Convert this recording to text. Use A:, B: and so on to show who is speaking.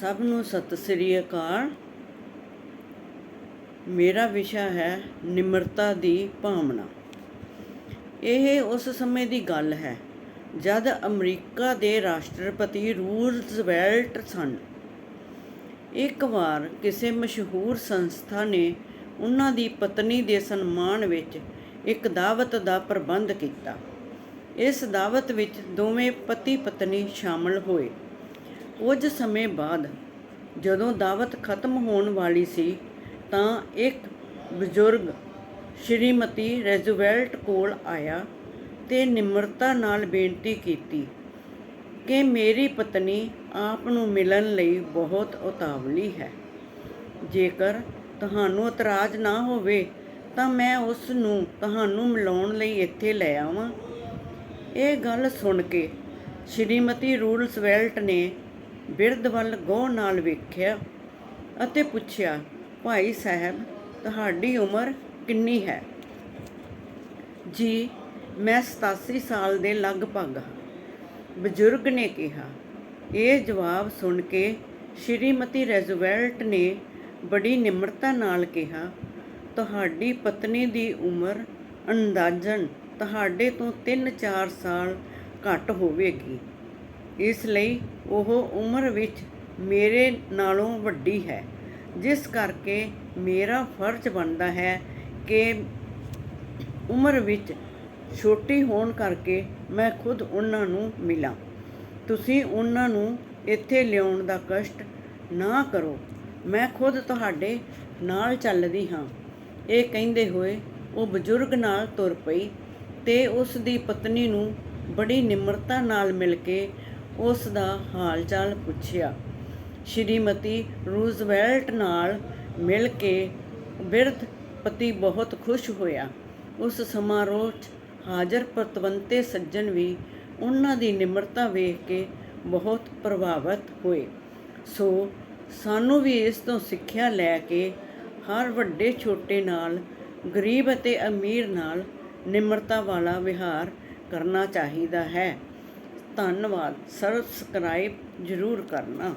A: ਸਭ ਨੂੰ ਸਤਿ ਸ੍ਰੀ ਅਕਾਲ। ਮੇਰਾ ਵਿਸ਼ਾ ਹੈ ਨਿਮਰਤਾ ਦੀ ਭਾਵਨਾ। ਇਹ ਉਸ ਸਮੇਂ ਦੀ ਗੱਲ ਹੈ ਜਦ ਅਮਰੀਕਾ ਦੇ ਰਾਸ਼ਟਰਪਤੀ ਰੂਜ਼ਵੈਲਟ ਸਨ। ਇੱਕ ਵਾਰ ਕਿਸੇ ਮਸ਼ਹੂਰ ਸੰਸਥਾ ਨੇ ਉਹਨਾਂ ਦੀ ਪਤਨੀ ਦੇ ਸਨਮਾਨ ਵਿੱਚ ਇੱਕ ਦਾਵਤ ਦਾ ਪ੍ਰਬੰਧ ਕੀਤਾ। ਇਸ ਦਾਵਤ ਵਿੱਚ ਦੋਵੇਂ ਪਤੀ ਪਤਨੀ ਸ਼ਾਮਲ ਹੋਏ। ਕੁਝ ਸਮੇਂ ਬਾਅਦ ਜਦੋਂ ਦਾਵਤ ਖਤਮ ਹੋਣ ਵਾਲੀ ਸੀ ਤਾਂ ਇੱਕ ਬਜ਼ੁਰਗ ਸ਼੍ਰੀਮਤੀ ਰੈਜ਼ੂਵੈਲਟ ਕੋਲ ਆਇਆ ਤੇ ਨਿਮਰਤਾ ਨਾਲ ਬੇਨਤੀ ਕੀਤੀ ਕਿ ਮੇਰੀ ਪਤਨੀ ਆਪ ਨੂੰ ਮਿਲਣ ਲਈ ਬਹੁਤ ਉਤਾਵਲੀ ਹੈ। ਜੇਕਰ ਤੁਹਾਨੂੰ ਇਤਰਾਜ਼ ਨਾ ਹੋਵੇ ਤਾਂ ਮੈਂ ਉਸ ਨੂੰ ਤੁਹਾਨੂੰ ਮਿਲਾਉਣ ਲਈ ਇੱਥੇ ਲੈ ਆਵਾਂ। ਇਹ ਗੱਲ ਸੁਣ ਕੇ ਸ਼੍ਰੀਮਤੀ ਰੂਲਸਵੈਲਟ ਨੇ ਬਿਰਧ ਵੱਲ ਗੌਰ ਨਾਲ ਵੇਖਿਆ ਅਤੇ ਪੁੱਛਿਆ, ਭਾਈ ਸਾਹਿਬ, ਤੁਹਾਡੀ ਉਮਰ ਕਿੰਨੀ ਹੈ? ਜੀ, ਮੈਂ 87 ਸਾਲ ਦੇ ਲਗਭਗ ਹਾਂ, ਬਜ਼ੁਰਗ ਨੇ ਕਿਹਾ। ਇਹ ਜਵਾਬ ਸੁਣ ਕੇ ਸ਼੍ਰੀਮਤੀ ਰੈਜ਼ਵੈਲਟ ਨੇ ਬੜੀ ਨਿਮਰਤਾ ਨਾਲ ਕਿਹਾ, ਤੁਹਾਡੀ ਪਤਨੀ ਦੀ ਉਮਰ ਅੰਦਾਜ਼ਨ ਤੁਹਾਡੇ ਤੋਂ 3-4 ਸਾਲ ਘੱਟ ਹੋਵੇਗੀ। ਇਸ ਲਈ ਉਹ ਉਮਰ ਵਿੱਚ ਮੇਰੇ ਨਾਲੋਂ ਵੱਡੀ ਹੈ। ਜਿਸ ਕਰਕੇ ਮੇਰਾ ਫਰਜ਼ ਬਣਦਾ ਹੈ ਕਿ ਉਮਰ ਵਿੱਚ ਛੋਟੀ ਹੋਣ ਕਰਕੇ ਮੈਂ ਖੁਦ ਉਹਨਾਂ ਨੂੰ ਮਿਲਾਂ। ਤੁਸੀਂ ਉਹਨਾਂ ਨੂੰ ਇੱਥੇ ਲਿਆਉਣ ਦਾ ਕਸ਼ਟ ਨਾ ਕਰੋ। ਮੈਂ ਖੁਦ ਤੁਹਾਡੇ ਨਾਲ ਚੱਲਦੀ ਹਾਂ। ਇਹ ਕਹਿੰਦੇ ਹੋਏ ਉਹ ਬਜ਼ੁਰਗ ਨਾਲ ਤੁਰ ਪਈ ਤੇ ਉਸ ਦੀ ਪਤਨੀ ਨੂੰ ਬੜੀ ਨਿਮਰਤਾ ਨਾਲ ਮਿਲ ਕੇ ਉਸ ਦਾ ਹਾਲ ਚਾਲ ਪੁੱਛਿਆ। ਸ਼੍ਰੀਮਤੀ ਰੂਜ਼ਵੈਲਟ ਨਾਲ ਮਿਲ ਕੇ ਬਿਰਧ ਪਤੀ ਬਹੁਤ ਖੁਸ਼ ਹੋਇਆ। ਉਸ ਸਮਾਰੋਹ 'ਚ ਹਾਜ਼ਰ ਪਤਵੰਤੇ ਸੱਜਣ ਵੀ ਉਹਨਾਂ ਦੀ ਨਿਮਰਤਾ ਵੇਖ ਕੇ ਬਹੁਤ ਪ੍ਰਭਾਵਿਤ ਹੋਏ। ਸੋ ਸਾਨੂੰ ਵੀ ਇਸ ਤੋਂ ਸਿੱਖਿਆ ਲੈ ਕੇ ਹਰ ਵੱਡੇ ਛੋਟੇ ਨਾਲ, ਗਰੀਬ ਅਤੇ ਅਮੀਰ ਨਾਲ ਨਿਮਰਤਾ ਵਾਲਾ ਵਿਹਾਰ ਕਰਨਾ ਚਾਹੀਦਾ ਹੈ। ਧੰਨਵਾਦ। ਸਬਸਕ੍ਰਾਈਬ ਜ਼ਰੂਰ ਕਰਨਾ।